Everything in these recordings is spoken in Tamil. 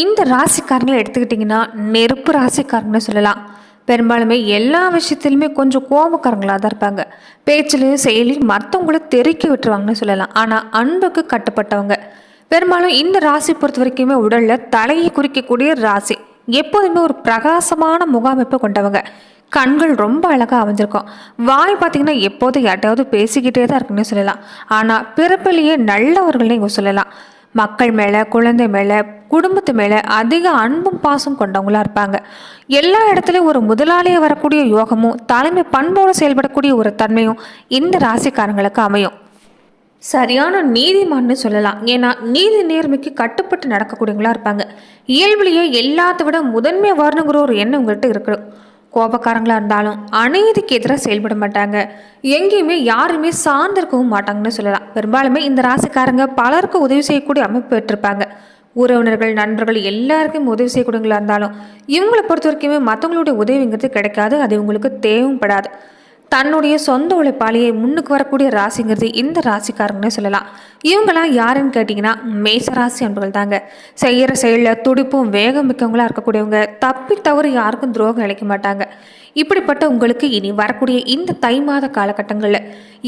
இந்த ராசிக்காரங்களை எடுத்துக்கிட்டிங்கன்னா நெருப்பு ராசிக்காரங்கன்னு சொல்லலாம். பெரும்பாலுமே எல்லா விஷயத்துலையுமே கொஞ்சம் கோபக்காரங்களாக தான் இருப்பாங்க. பேச்சிலையும் செயலையும் மற்றவங்கள தெறிக்க விட்டுருவாங்கன்னு சொல்லலாம். ஆனால் அன்புக்கு கட்டுப்பட்டவங்க. பெரும்பாலும் இந்த ராசி பொறுத்த வரைக்குமே உடலில் தலையை குறிக்கக்கூடிய ராசி. எப்போதுமே ஒரு பிரகாசமான முகாமைப்பை கொண்டவங்க. கண்கள் ரொம்ப அழகாக அமைஞ்சிருக்கும். வாய் பார்த்தீங்கன்னா எப்போதும் யார்ட்டையாவது பேசிக்கிட்டே தான் இருக்குன்னு சொல்லலாம். ஆனால் பிறப்பிலேயே நல்லவர்கள்னு இங்கே சொல்லலாம். மக்கள் மேலே குழந்தை மேலே குடும்பத்து மேலே அதிக அன்பும் பாசம் கொண்டவங்களா இருப்பாங்க. எல்லா இடத்துலையும் ஒரு முதலாளியாக வரக்கூடிய யோகமும் தலைமை பண்போடு செயல்படக்கூடிய ஒரு தன்மையும் இந்த ராசிக்காரங்களுக்கு அமையும். சரியான நீதிமான்னு சொல்லலாம். ஏன்னா நீதி நேர்மைக்கு கட்டுப்பட்டு நடக்கக்கூடியவங்களா இருப்பாங்க. இயல்புலேயே எல்லாத்த விட முதன்மை வரணுங்கிற ஒரு எண்ணம் உங்கள்கிட்ட இருக்கணும். கோபக்காரங்களாக இருந்தாலும் அநீதிக்கு எதிராக செயல்பட மாட்டாங்க. எங்கேயுமே யாருமே சார்ந்திருக்கவும் மாட்டாங்கன்னு சொல்லலாம். பெரும்பாலுமே இந்த ராசிக்காரங்க பலருக்கு உதவி செய்யக்கூடிய அமைப்பு பெற்றிருப்பாங்க. உறவினர்கள் நண்பர்கள் எல்லாருக்கும் உதவி செய்யக்கூடியவங்களாக இருந்தாலும் இவங்களை பொறுத்த வரைக்குமே மற்றவங்களுடைய உதவிங்கிறது கிடைக்காது. அது இவங்களுக்கு தேவைப்படாது. தன்னுடைய சொந்த உழைப்பாளியை முன்னுக்கு வரக்கூடிய ராசிங்கிறது இந்த ராசிக்காரங்கன்னே சொல்லலாம். இவங்களாம் யாருன்னு கேட்டிங்கன்னா மேச ராசி அன்புகள் தாங்க செய்கிற செயலில் துடிப்பும் வேகம் மிக்கவங்களாக இருக்கக்கூடியவங்க. தப்பி தவறு யாருக்கும் துரோகம் இழைக்க மாட்டாங்க. இப்படிப்பட்ட உங்களுக்கு இனி வரக்கூடிய இந்த தை மாத காலகட்டங்களில்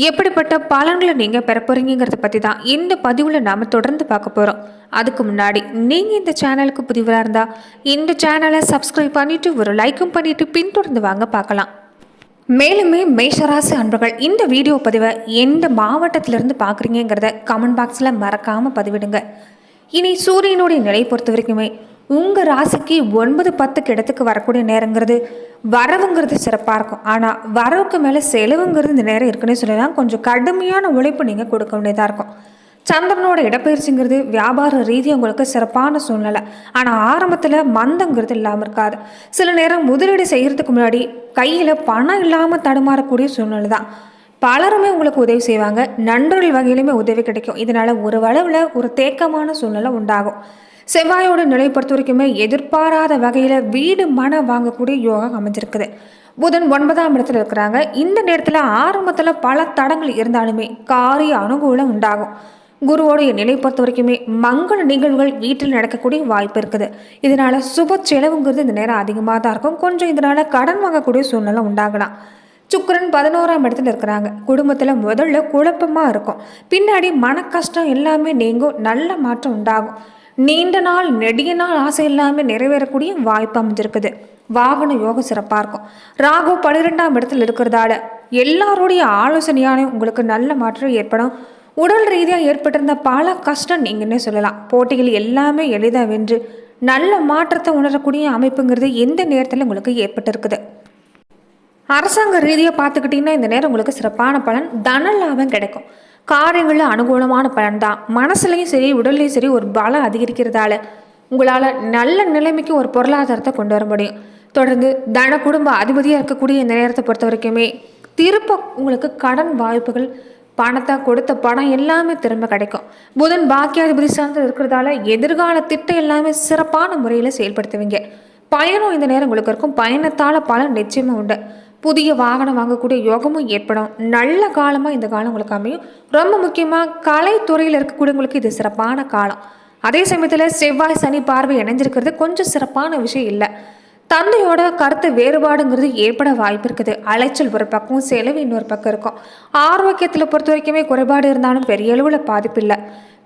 எப்படிப்பட்ட பலன்களை நீங்கள் பெற போகிறீங்கிறத பற்றி தான் இந்த பதிவில் நாம் தொடர்ந்து பார்க்க போகிறோம் அதுக்கு முன்னாடி நீங்கள் இந்த சேனலுக்கு புதிவராக இருந்தால் இந்த சேனலை சப்ஸ்கிரைப் பண்ணிவிட்டு ஒரு லைக்கும் பண்ணிவிட்டு பின்தொடர்ந்து வாங்க பார்க்கலாம். மேலுமே மேஷராசி அன்பர்கள் இந்த வீடியோ பதிவை எந்த மாவட்டத்திலிருந்து பார்க்குறீங்கிறத கமெண்ட் பாக்ஸில் மறக்காமல் பதிவிடுங்க. இனி சூரியனுடைய நிலை பொறுத்த வரைக்குமே உங்கள் ராசிக்கு ஒன்பது பத்துக்கு இடத்துக்கு வரக்கூடிய நேரங்கிறது வரவுங்கிறது சிறப்பாக இருக்கும். ஆனால் வரவுக்கு மேலே செலவுங்கிறது இந்த நேரம் இருக்குன்னு சொல்லலாம். கொஞ்சம் கடுமையான உழைப்பு நீங்கள் கொடுக்க வேண்டியதாக இருக்கும். சந்திரனோட இடப்பெயர்ச்சிங்கிறது வியாபார ரீதியாக உங்களுக்கு சிறப்பான சூழ்நிலை. ஆனால் ஆரம்பத்தில் மந்தங்கிறது இல்லாமல் இருக்காது. சில நேரம் முதலீடு செய்கிறதுக்கு முன்னாடி கையில் பணம் இல்லாமல் தடுமாறக்கூடிய சூழ்நிலை தான். பலருமே உங்களுக்கு உதவி செய்வாங்க. நண்பர்கள் வகையிலுமே உதவி கிடைக்கும். இதனால் ஒரு அளவில் ஒரு தேக்கமான சூழ்நிலை உண்டாகும். செவ்வாயோட நிலை பொறுத்த வரைக்குமே எதிர்பாராத வகையில் வீடு மன வாங்கக்கூடிய யோகம் அமைஞ்சிருக்குது. புதன் ஒன்பதாம் இடத்துல இருக்கிறாங்க. இந்த நேரத்தில் ஆரம்பத்தில் பல தடங்கள் இருந்தாலுமே காரிய அனுகூலம் உண்டாகும். குருவோடைய நிலை பொறுத்த வரைக்குமே மங்கள நிகழ்வுகள் வீட்டில் நடக்கக்கூடிய வாய்ப்பு இருக்குது. இதனால சுப செலவுங்கிறது இந்த நேரம் அதிகமாக தான் இருக்கும். கொஞ்சம் இதனால கடன் வாங்கக்கூடிய சூழ்நிலை உண்டாகலாம். சுக்கரன் பதினோராம் இடத்துல இருக்கிறாங்க. குடும்பத்தில் முதல்ல குழப்பமாக இருக்கும். பின்னாடி மன கஷ்டம் எல்லாமே நீங்கும். நல்ல மாற்றம் உண்டாகும். நீண்ட நாள் நெடிய நாள் ஆசை எல்லாமே நிறைவேறக்கூடிய வாய்ப்பு அமைஞ்சிருக்குது. வாகன யோகம் சிறப்பாக இருக்கும். ராகு பன்னிரெண்டாம் இடத்துல இருக்கிறதால எல்லாருடைய ஆலோசனையான உங்களுக்கு நல்ல மாற்றம் ஏற்படும். உடல் ரீதியாக ஏற்பட்டிருந்த பல கஷ்டம் நீங்கன்னே சொல்லலாம். போட்டிகள் எல்லாமே எளிதாக வென்று நல்ல மாற்றத்தை உணரக்கூடிய அமைப்புங்கிறது எந்த நேரத்தில் உங்களுக்கு ஏற்பட்டிருக்குது? அரசாங்க ரீதியாக பார்த்துக்கிட்டிங்கன்னா இந்த நேரம் உங்களுக்கு சிறப்பான பலன் தன லாபம் கிடைக்கும். காரியங்களில் அனுகூலமான பலன் தான். மனசுலையும் சரி உடல்லையும் சரி ஒரு பலம் அதிகரிக்கிறதால உங்களால் நல்ல நிலைமைக்கு ஒரு பொருளாதாரத்தை கொண்டு வர முடியும். தொடர்ந்து தன குடும்ப அதிபதியாக இருக்கக்கூடிய இந்த நேரத்தை பொறுத்த வரைக்குமே திருப்ப உங்களுக்கு கடன் வாய்ப்புகள் பணத்தை கொடுத்த பணம் எல்லாமே திரும்ப கிடைக்கும். புதன் பாக்கியாதிபதி சார்ந்து இருக்கிறதால எதிர்கால திட்டம் எல்லாமே சிறப்பான முறையில் செயல்படுத்துவீங்க. பயணம் இந்த நேரம் உங்களுக்கு இருக்கும். பயணத்தால் பலன் நிச்சயமாக உண்டு. புதிய வாகனம் வாங்கக்கூடிய யோகமும் ஏற்படும். நல்ல காலமாக இந்த காலம் உங்களுக்கு அமையும். ரொம்ப முக்கியமாக கலைத்துறையில் இருக்கக்கூடியவங்களுக்கு இது சிறப்பான காலம். அதே சமயத்தில் செவ்வாய் சனி பார்வை இணைஞ்சிருக்கிறது. கொஞ்சம் சிறப்பான விஷயம் இல்லை. தந்தையோட கருத்து வேறுபாடுங்கிறது ஏற்பட வாய்ப்பு இருக்குது அலைச்சல் ஒரு பக்கம் செலவு இன்னொரு பக்கம் இருக்கும். ஆரோக்கியத்தில் பொறுத்த வரைக்குமே குறைபாடு இருந்தாலும் பெரிய அளவில் பாதிப்பு இல்லை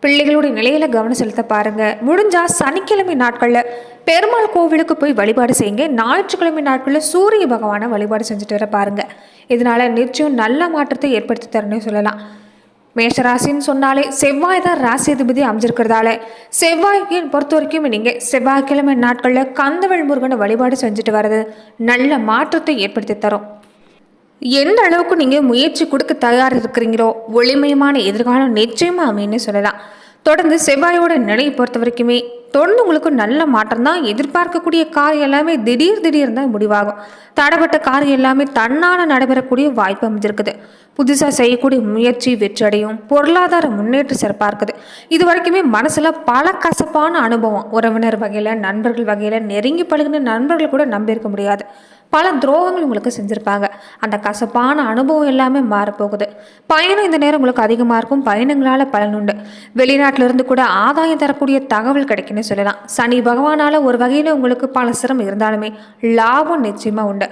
பிள்ளைகளுடைய நிலையில கவனம் செலுத்த பாருங்க. முடிஞ்சா சனிக்கிழமை நாட்களில் பெருமாள் கோவிலுக்கு போய் வழிபாடு செய்யுங்க. ஞாயிற்றுக்கிழமை நாட்களில் சூரிய பகவானை வழிபாடு செஞ்சுட்டு வர பாருங்க. இதனால நிச்சயம் நல்ல மாற்றத்தை ஏற்படுத்தி தரணும்னு சொல்லலாம். மேஷராசின்னு சொன்னாலே செவ்வாய் தான் ராசி அதிபதி அமைஞ்சிருக்கிறதால செவ்வாய்க்கு பொறுத்த வரைக்கும் நீங்கள் செவ்வாய்க்கிழமை நாட்களில் கந்தவள் முருகனை வழிபாடு செஞ்சுட்டு வர்றது நல்ல மாற்றத்தை ஏற்படுத்தி தரும். எந்த அளவுக்கு நீங்கள் முயற்சி கொடுக்க தயார் இருக்கிறீங்களோ ஒளிமயமான எதிர்காலம் நிச்சயமாக அமைன்னு சொல்லலாம். தொடர்ந்து செவ்வாயோட நிலையை பொறுத்த வரைக்குமே தொடர்ந்து உங்களுக்கு நல்ல மாற்றம் தான் எதிர்பார்க்கக்கூடிய காரியம் எல்லாமே திடீர் திடீர் தான் முடிவாகும். தடைப்பட்ட காரியம் எல்லாமே தன்னால் நடைபெறக்கூடிய வாய்ப்பு அமைஞ்சிருக்குது. புதுசாக செய்யக்கூடிய முயற்சி வெற்றடையும் பொருளாதார முன்னேற்றம் சிறப்பாக இருக்குது. இது வரைக்குமே மனசில் பல கசப்பான அனுபவம். உறவினர் வகையில் நண்பர்கள் வகையில் நெருங்கி பழகின நண்பர்கள் கூட நம்பியிருக்க முடியாது. பல துரோகங்கள் உங்களுக்கு செஞ்சுருப்பாங்க. அந்த கசப்பான அனுபவம் எல்லாமே மாறப்போகுது. பயணம் இந்த நேரம் உங்களுக்கு அதிகமாக இருக்கும். பயணங்களால் பலனுண்டு வெளிநாட்டிலிருந்து கூட ஆதாயம் தரக்கூடிய தகவல் கிடைக்கணும். இருக்குன்னு சொல்லலாம். சனி பகவானால் ஒரு வகையில் உங்களுக்கு பல சிரமம் இருந்தாலுமே லாபம் நிச்சயமாக உண்டு.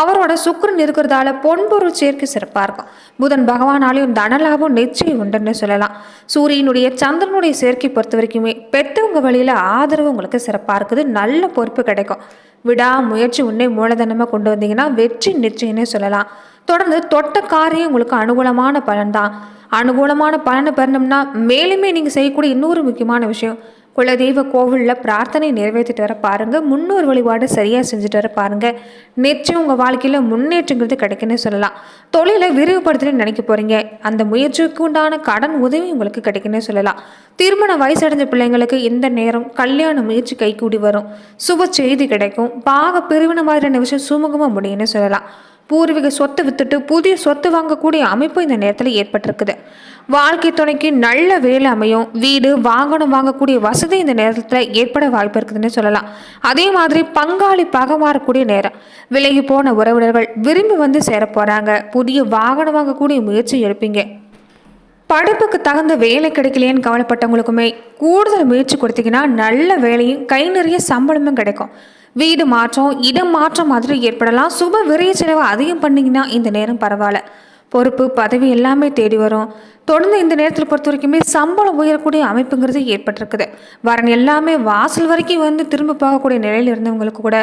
அவரோட சுக்கிரன் இருக்கிறதால பொன்பொருள் சேர்க்கை சிறப்பாக இருக்கும். புதன் பகவானாலையும் தனலாபம் நிச்சயம் உண்டுன்னு சொல்லலாம். சூரியனுடைய சந்திரனுடைய சேர்க்கை பொறுத்த வரைக்குமே பெற்றவங்க வழியில் ஆதரவு உங்களுக்கு சிறப்பாக இருக்குது. நல்ல பொறுப்பு கிடைக்கும். விடா முயற்சி உன்னை மூலதனமாக கொண்டு வந்தீங்கன்னா வெற்றி நிச்சயம்னே சொல்லலாம். தொடர்ந்து தொட்ட காரியம் உங்களுக்கு அனுகூலமான பலன் தான். அனுகூலமான பலனை பெறணும்னா மேலுமே நீங்கள் செய்யக்கூடிய இன்னொரு முக்கியமான விஷயம் குலதெய்வ கோவிலில் பிரார்த்தனை நிறைவேற்றிட்டு வர பாருங்கள் முன்னோர் வழிபாடு சரியாக செஞ்சுட்டு வர பாருங்கள் நிச்சயம் உங்கள் வாழ்க்கையில் முன்னேற்றங்கிறது கிடைக்குன்னு சொல்லலாம். தொழிலை விரிவுபடுத்தணும்னு நினைக்க போகிறீங்க அந்த முயற்சிக்கு உண்டான கடன் உதவி உங்களுக்கு கிடைக்குன்னு சொல்லலாம். திருமண வயசடைஞ்ச பிள்ளைங்களுக்கு இந்த நேரம் கல்யாண முயற்சி கைகூடி வரும். சுப செய்தி கிடைக்கும். பாக பிரிவின மாதிரியான விஷயம் சுமூகமாக முடியும்னு சொல்லலாம். பூர்வீக சொத்தை வித்துட்டு புதிய சொத்து வாங்கக்கூடிய அமைப்பு இந்த நேரத்தில் ஏற்பட்டிருக்குது. வாழ்க்கை துணைக்கு நல்ல வேலை அமையும். வீடு வாங்கணும் வாங்கக்கூடிய வசதி இந்த நேரத்தில் ஏற்பட வாய்ப்பு இருக்குதுன்னு சொல்லலாம். அதே மாதிரி பங்காளி பக மாறக்கூடிய நேரம். விலகி போன உறவினர்கள் விரும்பி வந்து சேர போகிறாங்க புதிய வாகனம் வாங்கக்கூடிய முயற்சி எடுப்பீங்க. படிப்புக்கு தகுந்த வேலை கிடைக்கலையேன்னு கவலைப்பட்டவங்களுக்குமே கூடுதல் முயற்சி கொடுத்தீங்கன்னா நல்ல வேலையும் கை நிறைய சம்பளமும் கிடைக்கும். வீடு மாற்றம் இடம் மாற்றம் மாதிரி ஏற்படலாம். சுப விரைய செலவு அதிகம் பண்ணிங்கன்னா இந்த நேரம் பரவாயில்ல. பொறுப்பு பதவி எல்லாமே தேடி வரும். தொடர்ந்து இந்த நேரத்தில் பொறுத்த வரைக்குமே சம்பளம் உயரக்கூடிய அமைப்புங்கிறது ஏற்பட்டிருக்குது. வரன் எல்லாமே வாசல் வரைக்கும் வந்து திரும்ப போகக்கூடிய நிலையில் இருந்தவங்களுக்கு கூட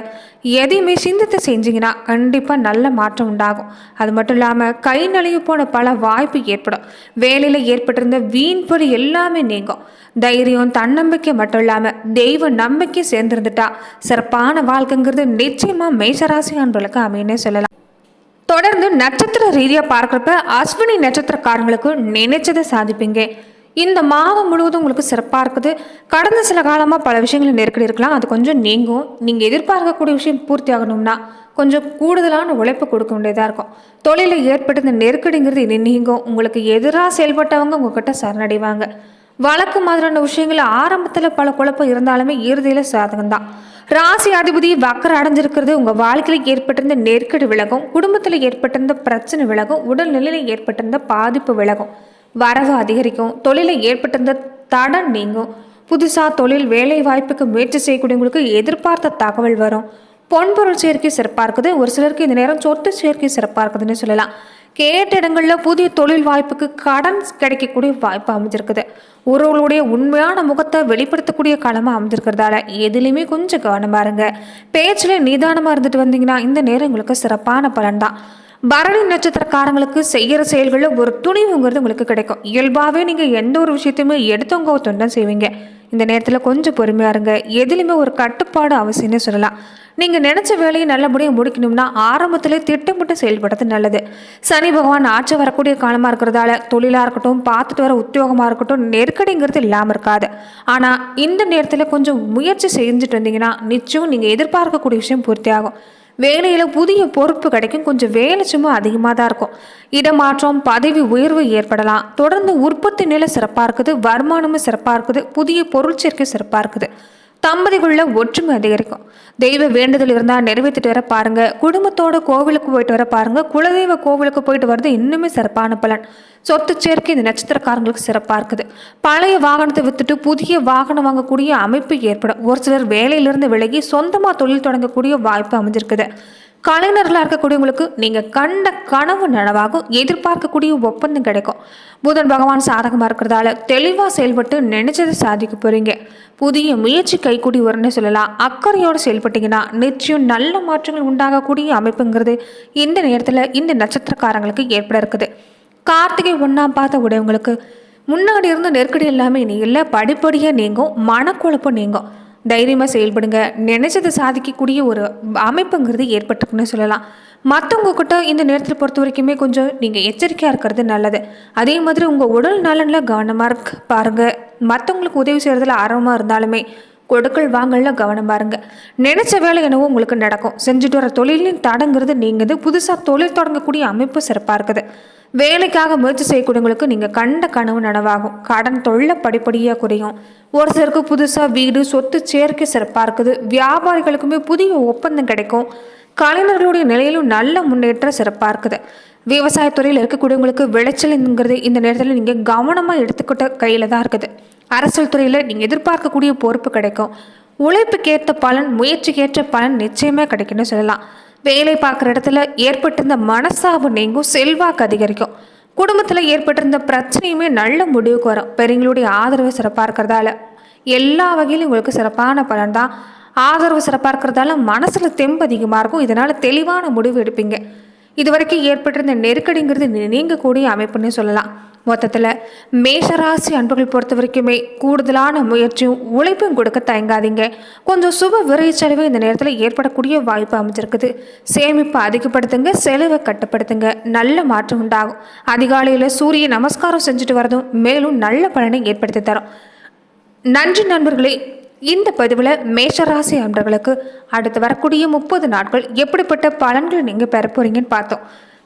எதையுமே சிந்தித்து செஞ்சீங்கன்னா கண்டிப்பாக நல்ல மாற்றம் உண்டாகும். அது மட்டும் இல்லாமல் கை நழுவி போன பல வாய்ப்பு ஏற்படும். வேலையில் ஏற்பட்டிருந்த வீண்படி எல்லாமே நீங்கும். தைரியம் தன்னம்பிக்கை மட்டும் இல்லாமல் தெய்வ நம்பிக்கை சேர்ந்துருந்துட்டா சிறப்பான வாழ்க்கைங்கிறது நிச்சயமாக மேசராசி அன்பர்களுக்கு அமையனே சொல்லலாம். தொடர்ந்து நட்சத்திர ரீதியாக பார்க்குறப்ப அஸ்வினி நட்சத்திரக்காரங்களுக்கு நினைச்சதை சாதிப்பீங்க. இந்த மாதம் முழுவதும் உங்களுக்கு சிறப்பாக இருக்குது. கடந்த சில காலமாக பல விஷயங்கள் நெருக்கடி இருக்கலாம். அது கொஞ்சம் நீங்கும். நீங்கள் எதிர்பார்க்கக்கூடிய விஷயம் பூர்த்தி ஆகணும்னா கொஞ்சம் கூடுதலான உழைப்பு கொடுக்க வேண்டியதாக இருக்கும். தொழிலில் ஏற்பட்ட இந்த நெருக்கடிங்கிறது இனி நீங்கும். உங்களுக்கு எதிராக செயல்பட்டவங்க உங்ககிட்ட சரணடைவாங்க. வழக்கு மாதிரியான விஷயங்கள் ஆரம்பத்தில் பல குழப்பம் இருந்தாலுமே இறுதியில் சாதகம் தான் ராசி அதிபதி வக்கர் அடைஞ்சிருக்கிறது. உங்கள் வாழ்க்கையில் ஏற்பட்டிருந்த நெருக்கடி விலகும் குடும்பத்தில் ஏற்பட்டிருந்த பிரச்சனை விலகும் உடல்நிலையில் ஏற்பட்டிருந்த பாதிப்பு விலகும். வரவு அதிகரிக்கும் தொழிலில் ஏற்பட்டிருந்த தடம் நீங்கும். புதுசாக தொழில் வேலை வாய்ப்புக்கு முயற்சி செய்யக்கூடியவங்களுக்கு எதிர்பார்த்த தகவல் வரும். பொன்பொருள் சேர்க்கை சிறப்பாக இருக்குது. ஒரு சிலருக்கு இந்த நேரம் சொத்து சேர்க்கை சிறப்பாக இருக்குதுன்னு சொல்லலாம். கேட்ட இடங்களில் புதிய தொழில் வாய்ப்புக்கு கடன் கிடைக்கக்கூடிய வாய்ப்பு அமைஞ்சிருக்குது. ஒருவர்களுடைய உண்மையான முகத்தை வெளிப்படுத்தக்கூடிய காலமாக அமைஞ்சிருக்கிறதால எதுலேயுமே கொஞ்சம் கவனமாக இருங்க. பேச்சில் நிதானமாக இருந்துட்டு வந்தீங்கன்னா இந்த நேரம் உங்களுக்கு சிறப்பான பலன் தான். பரணி நட்சத்திரக்காரங்களுக்கு செய்கிற செயல்களில் ஒரு துணிவுங்கிறது உங்களுக்கு கிடைக்கும். இயல்பாகவே நீங்கள் எந்த ஒரு விஷயத்தையுமே எடுத்தவங்க தொண்டன் செய்வீங்க. இந்த நேரத்தில் கொஞ்சம் பொறுமையாக இருங்க. எதுலையுமே ஒரு கட்டுப்பாடு அவசியம்னு சொல்லலாம். நீங்கள் நினச்ச வேலையை நல்லபடியாக முடிக்கணும்னா ஆரம்பத்திலே திட்டமிட்டு செயல்படுறது நல்லது. சனி பகவான் ஆட்சி வரக்கூடிய காலமாக இருக்கிறதால தொழிலாக இருக்கட்டும் பார்த்துட்டு வர உத்தியோகமாக இருக்கட்டும் நெருக்கடிங்கிறது இல்லாமல் இருக்காது. ஆனால் இந்த நேரத்தில் கொஞ்சம் முயற்சி செஞ்சுட்டு வந்தீங்கன்னா நிச்சயம் நீங்கள் எதிர்பார்க்கக்கூடிய விஷயம் பூர்த்தியாகும். வேலையில் புதிய பொறுப்பு கிடைக்கும். கொஞ்சம் வேலை சும்மா அதிகமாக தான் இருக்கும். இடமாற்றம் பதவி உயர்வு ஏற்படலாம். தொடர்ந்து உற்பத்தி நிலை சிறப்பாக இருக்குது. வருமானமும் சிறப்பாக இருக்குது. புதிய பொருள் சேர்க்கை சிறப்பாக இருக்குது. தம்பதிக்குள்ள ஒற்றுமை அதிகரிக்கும். தெய்வ வேண்டுதல் இருந்தால் நிறைவேற்றிட்டு வர பாருங்க. குடும்பத்தோட கோவிலுக்கு போயிட்டு வர பாருங்க. குலதெய்வ கோவிலுக்கு போயிட்டு வர்றது இன்னுமே சிறப்பான பலன். சொத்து சேர்க்கை இந்த நட்சத்திரக்காரங்களுக்கு சிறப்பாக இருக்குது. பழைய வாகனத்தை வித்துட்டு புதிய வாகனம் வாங்கக்கூடிய அமைப்பு ஏற்படும். ஒரு சிலர் வேலையிலிருந்து விலகி சொந்தமாக தொழில் தொடங்கக்கூடிய வாய்ப்பு அமைஞ்சிருக்குது. கலைஞர்களாக இருக்கக்கூடியவங்களுக்கு நீங்கள் கண்ட கனவு நனவாகும் எதிர்பார்க்கக்கூடிய ஒப்பந்தம் கிடைக்கும். புதன் பகவான் சாதகமாக இருக்கிறதால தெளிவாக செயல்பட்டு நினைச்சதை சாதிக்க போகிறீங்க புதிய முயற்சி கைக்கூடி வரும்னு சொல்லலாம். அக்கறையோடு செயல்பட்டீங்கன்னா நிச்சயம் நல்ல மாற்றங்கள் உண்டாகக்கூடிய அமைப்புங்கிறது இந்த நேரத்தில் இந்த நட்சத்திரக்காரங்களுக்கு ஏற்பட இருக்குது. கார்த்திகை ஒன்றாம் பார்த்த உடையவங்களுக்கு முன்னாடி இருந்த நெருக்கடி எல்லாமே நீ இல்லை படிப்படியாக நீங்கும் மனக்குழப்பம் நீங்கும். தைரியமாக செயல்படுங்க. நினைச்சதை சாதிக்கக்கூடிய ஒரு அமைப்புங்கிறது ஏற்பட்டிருக்குன்னு சொல்லலாம். மற்றவங்க கிட்ட இந்த நேரத்தில் பொறுத்த வரைக்குமே கொஞ்சம் நீங்கள் எச்சரிக்கையாக இருக்கிறது நல்லது. அதே மாதிரி உங்கள் உடல் நலனில் கவனமாக இருக்க பாருங்கள் மற்றவங்களுக்கு உதவி செய்கிறதுல ஆர்வமாக இருந்தாலுமே கொடுக்கல் வாங்கல கவனம் பாருங்க. நினைச்ச வேலை என்னவோ உங்களுக்கு நடக்கும். செஞ்சுட்டு வர தொழிலின் தடங்கிறது நீங்குது. புதுசாக தொழில் தொடங்கக்கூடிய அமைப்பு சிறப்பாக இருக்குது. வேலைக்காக முயற்சி செய்யக்கூடியவங்களுக்கு நீங்கள் கண்ட கனவு நனவாகும். கடன் தொல்லை படிப்படியாக குறையும். ஒரு சிலருக்கு புதுசாக வீடு சொத்து சேர்க்கை சிறப்பாக இருக்குது. வியாபாரிகளுக்குமே புதிய ஒப்பந்தம் கிடைக்கும். கலைஞர்களுடைய நிலையிலும் நல்ல முன்னேற்றம் சிறப்பாக இருக்குது. விவசாயத்துறையில் இருக்கக்கூடியவங்களுக்கு விளைச்சல்ங்கிறது இந்த நேரத்தில் நீங்கள் கவனமாக எடுத்துக்கிட்ட கையில் தான் இருக்குது. அரசியல் துறையில் நீங்கள் எதிர்பார்க்கக்கூடிய பொறுப்பு கிடைக்கும். உழைப்புக்கேற்ற பலன் முயற்சிக்கேற்ற பலன் நிச்சயமே கிடைக்கும்னு சொல்லலாம். வேலை பார்க்குற இடத்துல ஏற்பட்டிருந்த மனசாவு நீங்கும் செல்வாக்கு அதிகரிக்கும். குடும்பத்தில் ஏற்பட்டிருந்த பிரச்சனையுமே நல்ல முடிவுக்கு வரும். பெரியங்களுடைய ஆதரவு சிறப்பாக இருக்கிறதால எல்லா வகையிலும் உங்களுக்கு சிறப்பான பலன் தான். ஆதரவு சிறப்பாக இருக்கிறதால மனசில் தெம்பு அதிகமாக இருக்கும். இதனால் தெளிவான முடிவு எடுப்பீங்க. இது வரைக்கும் ஏற்பட்டிருந்த நெருக்கடிங்கிறது நீங்கக்கூடிய அமைப்புன்னு சொல்லலாம். மொத்தத்தில் மேஷராசி அன்புகள் பொறுத்த வரைக்குமே கூடுதலான முயற்சியும் உழைப்பும் கொடுக்க தயங்காதீங்க. கொஞ்சம் சுப விரைச்செலவு இந்த நேரத்தில் ஏற்படக்கூடிய வாய்ப்பு அமைஞ்சிருக்குது. சேமிப்பை அதிகப்படுத்துங்க செலவை கட்டுப்படுத்துங்க. நல்ல மாற்றம் உண்டாகும். அதிகாலையில் சூரிய நமஸ்காரம் செஞ்சுட்டு வரதும் மேலும் நல்ல பலனை ஏற்படுத்தி தரும். நன்றி நண்பர்களே இந்த பதிவில் மேஷராசி அன்பர்களுக்கு அடுத்து வரக்கூடிய முப்பது நாட்கள் எப்படிப்பட்ட பலன்களை நீங்கள் பெற போகிறீங்கன்னு பார்த்தோம்.